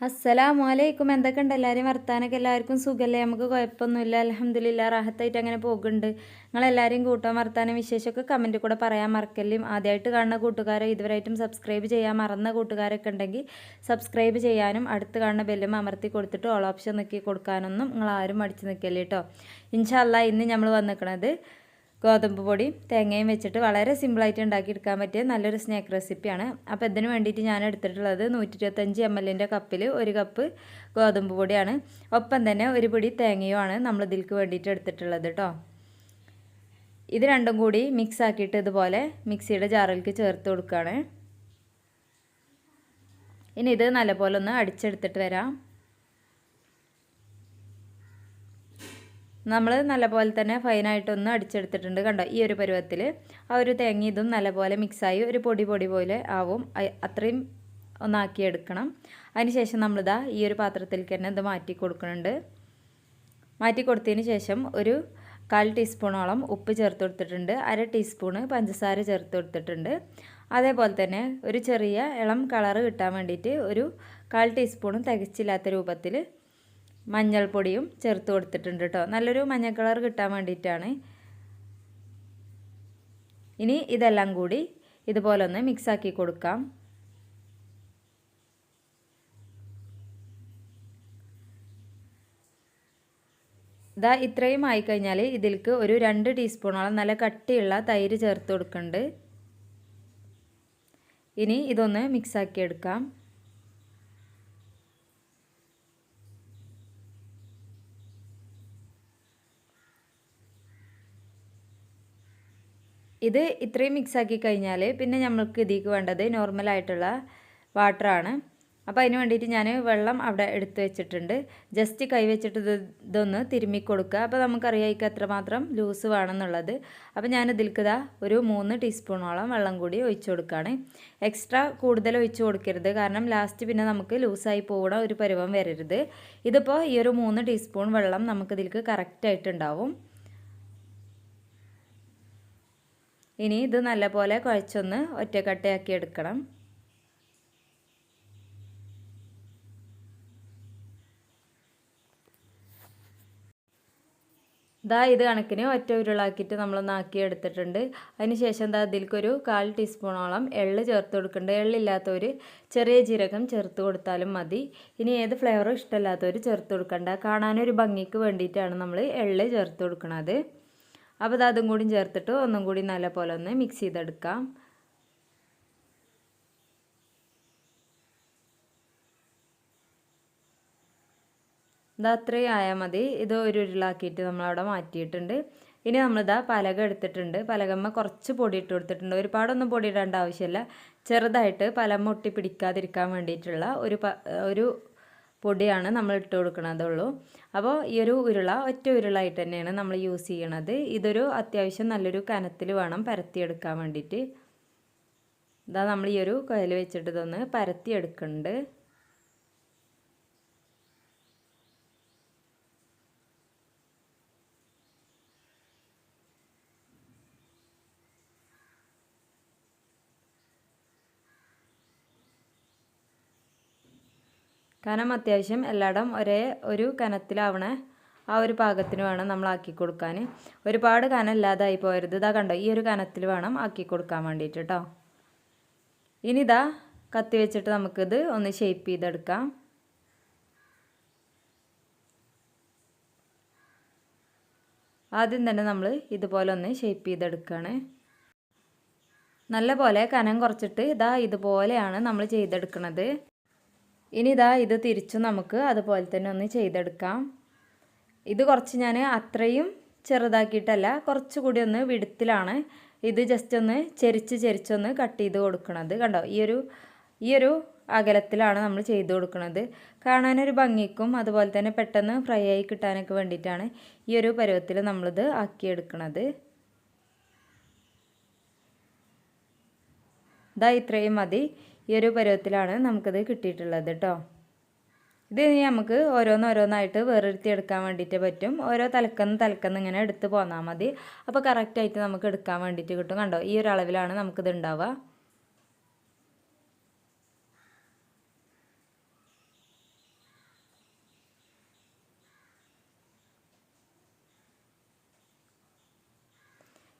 അസ്സലാമു അലൈക്കും എന്തൊക്കെ ഉണ്ട് എല്ലാവരും വർത്താനൊക്കെ എല്ലാവർക്കും സുഖമല്ലേ നമുക്ക് കുഴപ്പമൊന്നുമില്ല. അലഹമ്മദില്ല റാഹത്തായിട്ട് അങ്ങനെ പോകുന്നുണ്ട്. നിങ്ങളെല്ലാവരും കൂട്ടാൻ വർത്താനം വിശേഷമൊക്കെ കമന്റ് കൂടെ പറയാൻ മറക്കല്ലേ. ആദ്യമായിട്ട് കാണുന്ന കൂട്ടുകാരോ ഇതുവരെയായിട്ടും സബ്സ്ക്രൈബ് ചെയ്യാൻ മറന്ന കൂട്ടുകാരൊക്കെ ഉണ്ടെങ്കിൽ സബ്സ്ക്രൈബ് ചെയ്യാനും അടുത്ത് കാണുന്ന ബെല്ലും അമർത്തി കൊടുത്തിട്ട് ഓൾ ഓപ്ഷൻ നോക്കി കൊടുക്കാനൊന്നും നിങ്ങൾ ആരും മടിച്ച് നിൽക്കല്ലേ കേട്ടോ ഇൻഷല്ല ഇന്ന് നമ്മൾ വന്നിരിക്കണത് ഗോതമ്പ് പൊടിയും തേങ്ങയും വെച്ചിട്ട് വളരെ സിമ്പിളായിട്ട് ഉണ്ടാക്കിയെടുക്കാൻ പറ്റിയ നല്ലൊരു സ്നാക്ക് റെസിപ്പിയാണ്. അപ്പോൾ ഇതിന് വേണ്ടിയിട്ട് ഞാൻ എടുത്തിട്ടുള്ളത് നൂറ്റി ഇരുപത്തഞ്ച് എം എല്ലിന്റെ കപ്പിൽ ഒരു കപ്പ് ഗോതമ്പ് പൊടിയാണ്. ഒപ്പം തന്നെ ഒരു പിടി തേങ്ങയുമാണ് നമ്മൾ ഇതിൽക്ക് വേണ്ടിയിട്ട് എടുത്തിട്ടുള്ളത് കേട്ടോ. ഇത് രണ്ടും കൂടി മിക്സ് ആക്കിയിട്ട് ഇതുപോലെ മിക്സിയുടെ ജാറിലേക്ക് ചേർത്ത് കൊടുക്കുകയാണ്. ഇനി ഇത് നല്ലപോലെ ഒന്ന് അടിച്ചെടുത്തിട്ട് വരാം. നമ്മൾ നല്ലപോലെ തന്നെ ഫൈനായിട്ടൊന്ന് അടിച്ചെടുത്തിട്ടുണ്ട്. കണ്ടോ? ഈ ഒരു പരുവത്തിൽ ആ ഒരു തേങ്ങ ഇതും നല്ലപോലെ മിക്സായി ഒരു പൊടി പൊടി പോലെ ആവും. അത്രയും ഒന്നാക്കി എടുക്കണം. അതിനുശേഷം നമ്മളിതാ ഈ ഒരു പാത്രത്തിലേക്ക് തന്നെ ഇത് മാറ്റി കൊടുക്കുന്നുണ്ട്. മാറ്റി കൊടുത്തതിന് ശേഷം ഒരു കാൽ ടീസ്പൂണോളം ഉപ്പ് ചേർത്ത് കൊടുത്തിട്ടുണ്ട്. അര ടീസ്പൂണ് പഞ്ചസാര ചേർത്ത് കൊടുത്തിട്ടുണ്ട്. അതേപോലെ തന്നെ ഒരു ചെറിയ ഇളം കളറ് കിട്ടാൻ വേണ്ടിയിട്ട് ഒരു കാൽ ടീസ്പൂണും തികച്ചില്ലാത്ത രൂപത്തിൽ മഞ്ഞൾപ്പൊടിയും ചേർത്ത് കൊടുത്തിട്ടുണ്ട് കേട്ടോ. നല്ലൊരു മഞ്ഞ കളർ കിട്ടാൻ വേണ്ടിയിട്ടാണ്. ഇനി ഇതെല്ലാം കൂടി ഇതുപോലെ ഒന്ന് മിക്സാക്കി കൊടുക്കാം. ഇതാ ഇത്രയും ആയിക്കഴിഞ്ഞാൽ ഇതിലേക്ക് ഒരു രണ്ട് ടീസ്പൂണോളം നല്ല കട്ടിയുള്ള തൈര് ചേർത്ത് കൊടുക്കുന്നുണ്ട് ഇനി ഇതൊന്ന് മിക്സാക്കി എടുക്കാം. ഇത് ഇത്രയും മിക്സ് ആക്കി കഴിഞ്ഞാൽ പിന്നെ നമ്മൾക്ക് ഇതിലേക്ക് വേണ്ടത് നോർമലായിട്ടുള്ള വാട്ടറാണ് അപ്പോൾ അതിന് വേണ്ടിയിട്ട് ഞാൻ വെള്ളം അവിടെ എടുത്തു വെച്ചിട്ടുണ്ട്. ജസ്റ്റ് കൈവച്ചിട്ട് ഇത് ഇതൊന്ന് തിരുമ്മി കൊടുക്കുക. അപ്പോൾ നമുക്കറിയാം ഇക്ക് എത്രമാത്രം ലൂസ് വേണമെന്നുള്ളത്. അപ്പോൾ ഞാൻ ഇതിൽക്ക് ഒരു മൂന്ന് ടീസ്പൂണോളം വെള്ളം കൂടി ഒഴിച്ചു കൊടുക്കുകയാണ് എക്സ്ട്രാ കൂടുതൽ ഒഴിച്ചു കൊടുക്കരുത്. കാരണം ലാസ്റ്റ് പിന്നെ നമുക്ക് ലൂസായി പോകണ ഒരു പരുവം വരരുത്. ഇതിപ്പോൾ ഈ ഒരു മൂന്ന് ടീസ്പൂൺ വെള്ളം നമുക്ക് ഇതിൽക്ക് കറക്റ്റായിട്ടുണ്ടാവും ഇനി ഇത് നല്ലപോലെ കുഴച്ചൊന്ന് ഒറ്റക്കട്ടയാക്കി എടുക്കണം. ഇതാ ഇത് കണക്കിന് ഒറ്റ ഉരുളാക്കിയിട്ട് നമ്മളൊന്ന് ആക്കി എടുത്തിട്ടുണ്ട്. അതിന് ശേഷം ദാ അതിലേക്കൊരു കാൽ ടീസ്പൂണോളം എള്ള് ചേർത്ത് കൊടുക്കേണ്ടത് എള്ളില്ലാത്തവർ ചെറിയ ജീരകം ചേർത്ത് കൊടുത്താലും മതി. ഇനി ഏത് ഫ്ലേവറും ഇഷ്ടമില്ലാത്തവർ ചേർത്ത് കൊടുക്കണ്ട. കാണാനൊരു ഭംഗിക്ക് വേണ്ടിയിട്ടാണ് നമ്മൾ എള്ള് ചേർത്ത് കൊടുക്കുന്നത് അപ്പോൾ അത് കൂടി ചേർത്തിട്ട് ഒന്നും കൂടി നല്ല പോലെ ഒന്ന് മിക്സ് ചെയ്തെടുക്കാം. ഇത് അത്രയും ആയാൽ മതി. ഇത് ഒരു ഉരുളാക്കിയിട്ട് നമ്മളവിടെ മാറ്റിയിട്ടുണ്ട്. ഇനി നമ്മളിതാ പലക എടുത്തിട്ടുണ്ട്. പലകമ്മ കുറച്ച് പൊടി ഇട്ട് കൊടുത്തിട്ടുണ്ട്. ഒരുപാടൊന്നും പൊടി ഇടേണ്ട ആവശ്യമില്ല. ചെറുതായിട്ട് പലമ്മ ഒട്ടി പിടിക്കാതിരിക്കാൻ വേണ്ടിയിട്ടുള്ള ഒരു ഒരു പൊടിയാണ് നമ്മൾ ഇട്ട് കൊടുക്കണതുള്ളൂ. അപ്പോൾ ഈ ഒരു ഉരുള ഒറ്റ ഉരുളായിട്ട് തന്നെയാണ് നമ്മൾ യൂസ് ചെയ്യണത്. ഇതൊരു അത്യാവശ്യം നല്ലൊരു കനത്തിൽ വേണം പരത്തിയെടുക്കാൻ വേണ്ടിയിട്ട്. ഇതാ നമ്മൾ ഈ ഒരു കയ്യിൽ വെച്ചിട്ട് ഇതൊന്ന് പരത്തിയെടുക്കുന്നുണ്ട്. കനം അത്യാവശ്യം എല്ലായിടം ഒരേ ഒരു കനത്തിലാവണ ആ ഒരു പാകത്തിന് വേണം നമ്മൾ ആക്കി കൊടുക്കാൻ. ഒരുപാട് കനം ഇല്ലാതായി പോയരുത് ഇതാ കണ്ടോ ഈ ഒരു കനത്തിൽ വേണം ആക്കി കൊടുക്കാൻ വേണ്ടിയിട്ട് കേട്ടോ ഇനി ഇതാ കത്തി വെച്ചിട്ട് നമുക്കിത് ഒന്ന് ഷേപ്പ് ചെയ്തെടുക്കാം. ആദ്യം തന്നെ നമ്മൾ ഇതുപോലെ ഒന്ന് ഷേപ്പ് ചെയ്തെടുക്കുകയാണ് നല്ല പോലെ കനം കുറച്ചിട്ട് ഇതാ ഇതുപോലെയാണ് നമ്മൾ ചെയ്തെടുക്കുന്നത് ഇനി ഇതാ ഇത് തിരിച്ചു നമുക്ക് അതുപോലെ തന്നെ ഒന്ന് ചെയ്തെടുക്കാം. ഇത് കുറച്ച് ഞാൻ അത്രയും ചെറുതാക്കിയിട്ടല്ല കുറച്ചുകൂടി ഒന്ന് വിടുത്തിലാണ് ഇത് ജസ്റ്റ് ഒന്ന് ചെരിച്ച് ചെരിച്ചൊന്ന് കട്ട് ചെയ്ത് കൊടുക്കണത്. കണ്ടോ? ഈ ഒരു ഈ ഒരു അകലത്തിലാണ് നമ്മൾ ചെയ്ത് കൊടുക്കുന്നത് കാണാനൊരു ഭംഗിക്കും അതുപോലെ തന്നെ പെട്ടെന്ന് ഫ്രൈ ആയി കിട്ടാനൊക്കെ വേണ്ടിയിട്ടാണ് ഈ ഒരു പരുവത്തിൽ നമ്മളിത് ആക്കിയെടുക്കണത്. ഇതാ ഇത്രയും മതി. ഈ ഒരു പരുവത്തിലാണ് നമുക്കിത് കിട്ടിയിട്ടുള്ളത് കേട്ടോ ഇത് ഇനി നമുക്ക് ഓരോന്നോരോന്നായിട്ട് വേറെടുത്തിയെടുക്കാൻ വേണ്ടിയിട്ട് പറ്റും. ഓരോ തലക്കെന്ന് തലക്കെന്ന് ഇങ്ങനെ എടുത്ത് പോന്നാൽ മതി. അപ്പോൾ കറക്റ്റായിട്ട് നമുക്ക് എടുക്കാൻ വേണ്ടിയിട്ട് കിട്ടും. കണ്ടോ? ഈ ഒരു അളവിലാണ് നമുക്കിത് ഉണ്ടാവുക.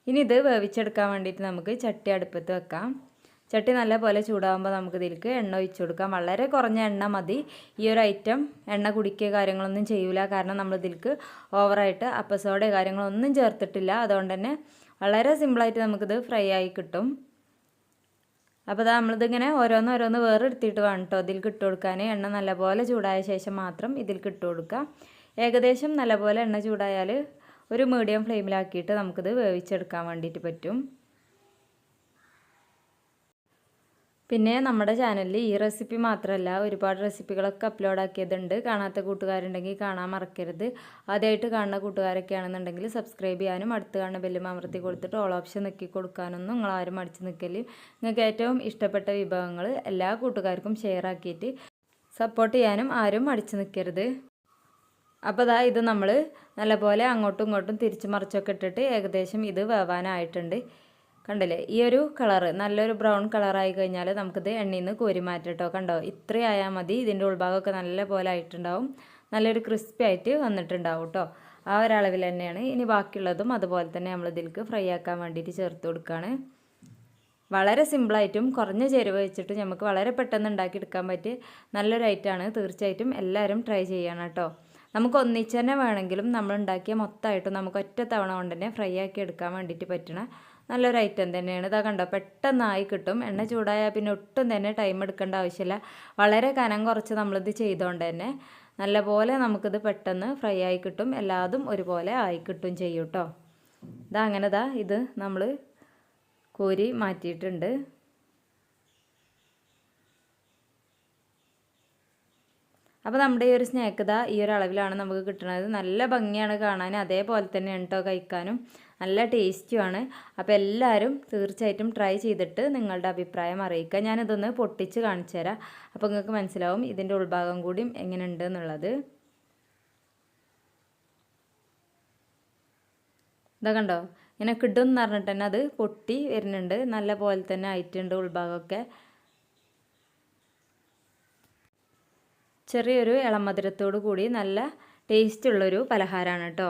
ഇനി ഇത് വേവിച്ചെടുക്കാൻ വേണ്ടിയിട്ട് നമുക്ക് ചട്ടി അടുപ്പത്ത് വെക്കാം. ചട്ടി നല്ലപോലെ ചൂടാകുമ്പോൾ നമുക്ക് ഇതിലേക്ക് എണ്ണ ഒഴിച്ചു കൊടുക്കാം. വളരെ കുറഞ്ഞ എണ്ണ മതി. ഈ ഒരു ഐറ്റം എണ്ണ കുടിക്കുക കാര്യങ്ങളൊന്നും ചെയ്യൂല. കാരണം നമ്മൾ ഇതിലേക്ക് ഓവറായിട്ട് അപ്പസോടെ കാര്യങ്ങളൊന്നും ചേർത്തിട്ടില്ല. അതുകൊണ്ട് തന്നെ വളരെ സിമ്പിളായിട്ട് നമുക്കിത് ഫ്രൈ ആയി കിട്ടും. അപ്പോൾ അതാ നമ്മളിതിങ്ങനെ ഓരോന്ന് ഓരോന്ന് വേറെ എടുത്തിട്ട് വേണം കേട്ടോ ഇതിൽ ഇട്ട് കൊടുക്കാൻ എണ്ണ നല്ലപോലെ ചൂടായ ശേഷം മാത്രം ഇതിൽ ഇട്ട് കൊടുക്കുക ഏകദേശം നല്ലപോലെ എണ്ണ ചൂടായാൽ ഒരു മീഡിയം ഫ്ലെയിമിലാക്കിയിട്ട് നമുക്കിത് വേവിച്ചെടുക്കാൻ വേണ്ടിയിട്ട് പറ്റും. പിന്നെ നമ്മുടെ ചാനലിൽ ഈ റെസിപ്പി മാത്രമല്ല ഒരുപാട് റെസിപ്പികളൊക്കെ അപ്ലോഡ് ആക്കിയതുണ്ട്. കാണാത്ത കൂട്ടുകാരുണ്ടെങ്കിൽ കാണാൻ മറക്കരുത്. ആദ്യമായിട്ട് കാണുന്ന കൂട്ടുകാരൊക്കെ ആണെന്നുണ്ടെങ്കിൽ സബ്സ്ക്രൈബ് ചെയ്യാനും അടുത്ത് കാണുന്ന ബെല്ലും അമർത്തി കൊടുത്തിട്ട് ഓൾ ഓപ്ഷൻ നിൽക്കി കൊടുക്കാനൊന്നും നിങ്ങൾ ആരും അടിച്ച് നിൽക്കൽ. നിങ്ങൾക്ക് ഏറ്റവും ഇഷ്ടപ്പെട്ട വിഭവങ്ങൾ എല്ലാ കൂട്ടുകാർക്കും ഷെയർ ആക്കിയിട്ട് സപ്പോർട്ട് ചെയ്യാനും ആരും അടിച്ച് നിൽക്കരുത്. അപ്പോൾ ദാ ഇത് നമ്മൾ നല്ലപോലെ അങ്ങോട്ടും ഇങ്ങോട്ടും തിരിച്ചു മറിച്ചൊക്കെ ഇട്ടിട്ട് ഏകദേശം ഇത് വേവാനായിട്ടുണ്ട്. കണ്ടില്ലേ? ഈ ഒരു കളറ് നല്ലൊരു ബ്രൗൺ കളറായി കഴിഞ്ഞാൽ നമുക്കിത് എണ്ണയിൽ നിന്ന് കോരി മാറ്റട്ടോ. കണ്ടോ? ഇത്രയായാൽ മതി. ഇതിന്റെ ഉൾഭാഗമൊക്കെ നല്ല പോലെ ആയിട്ടുണ്ടാവും. നല്ലൊരു ക്രിസ്പി ആയിട്ട് വന്നിട്ടുണ്ടാവും കേട്ടോ ആ ഒരളവിൽ തന്നെയാണ്. ഇനി ബാക്കിയുള്ളതും അതുപോലെ തന്നെ നമ്മൾ ഇതിലേക്ക് ഫ്രൈ ആക്കാൻ വേണ്ടിയിട്ട് ചേർത്ത് കൊടുക്കുകയാണ് വളരെ സിമ്പിളായിട്ടും കുറഞ്ഞ ചേരുവ വെച്ചിട്ട് നമുക്ക് വളരെ പെട്ടെന്ന് ഉണ്ടാക്കിയെടുക്കാൻ പറ്റിയ നല്ലൊരു ഐറ്റമാണ് തീർച്ചയായിട്ടും എല്ലാവരും ട്രൈ ചെയ്യണം കേട്ടോ നമുക്ക് ഒന്നിച്ച് തന്നെ വേണമെങ്കിലും നമ്മൾ ഉണ്ടാക്കിയ മൊത്തമായിട്ടും നമുക്ക് ഒറ്റ തവണ കൊണ്ട് തന്നെ ഫ്രൈ ആക്കി എടുക്കാൻ വേണ്ടിയിട്ട് പറ്റണ നല്ലൊരു ഐറ്റം തന്നെയാണ്. ഇതാ കണ്ടോ പെട്ടെന്നായി കിട്ടും. എണ്ണ ചൂടായാൽ പിന്നെ ഒട്ടും തന്നെ ടൈം എടുക്കേണ്ട ആവശ്യമില്ല. വളരെ കനം കുറച്ച് നമ്മളിത് ചെയ്തുകൊണ്ട് തന്നെ നല്ലപോലെ നമുക്കിത് പെട്ടെന്ന് ഫ്രൈ ആയി കിട്ടും. എല്ലാതും ഒരുപോലെ ആയി കിട്ടും ചെയ്യും കേട്ടോ ഇതാ അങ്ങനെ ഇതാ ഇത് നമ്മൾ കോരി മാറ്റിയിട്ടുണ്ട്. അപ്പോൾ നമ്മുടെ ഈ ഒരു സ്നാക്ക് ഇതാ ഈ ഒരു അളവിലാണ് നമുക്ക് കിട്ടുന്നത് നല്ല ഭംഗിയാണ് കാണാൻ. അതേപോലെ തന്നെ കേട്ടോ കഴിക്കാനും. നല്ല ടേസ്റ്റുമാണ് അപ്പോൾ എല്ലാവരും തീർച്ചയായിട്ടും ട്രൈ ചെയ്തിട്ട് നിങ്ങളുടെ അഭിപ്രായം അറിയിക്കുക. ഞാനിതൊന്ന് പൊട്ടിച്ച് കാണിച്ചു തരാം. അപ്പോൾ നിങ്ങൾക്ക് മനസ്സിലാവും ഇതിന്റെ ഉൾഭാഗം കൂടിയും എങ്ങനെയുണ്ട് എന്നുള്ളത്. ഇതാ കണ്ടോ? ഇങ്ങനെ കിട്ടും എന്ന് പറഞ്ഞിട്ട് തന്നെ അത് പൊട്ടി വരുന്നുണ്ട്. നല്ല പോലെ തന്നെ ആയിട്ടുണ്ട് ഉൾഭാഗമൊക്കെ. ചെറിയൊരു ഇളമധുരത്തോടു കൂടി നല്ല ടേസ്റ്റുള്ളൊരു പലഹാരമാണ് കേട്ടോ.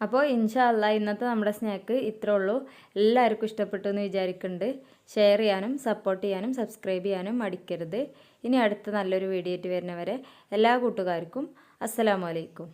അപ്പോൾ ഇൻഷാല്ല ഇന്നത്തെ നമ്മുടെ സ്നാക്ക് ഇത്രേ ഉള്ളൂ. എല്ലാവർക്കും ഇഷ്ടപ്പെട്ടു എന്ന് വിചാരിക്കുന്നുണ്ട് ഷെയർ ചെയ്യാനും സപ്പോർട്ട് ചെയ്യാനും സബ്സ്ക്രൈബ് ചെയ്യാനും മടിക്കരുത്. ഇനി അടുത്ത നല്ലൊരു വീഡിയോ ആയിട്ട് വരുന്നവരെ എല്ലാ കൂട്ടുകാർക്കും അസ്സലാമലൈക്കും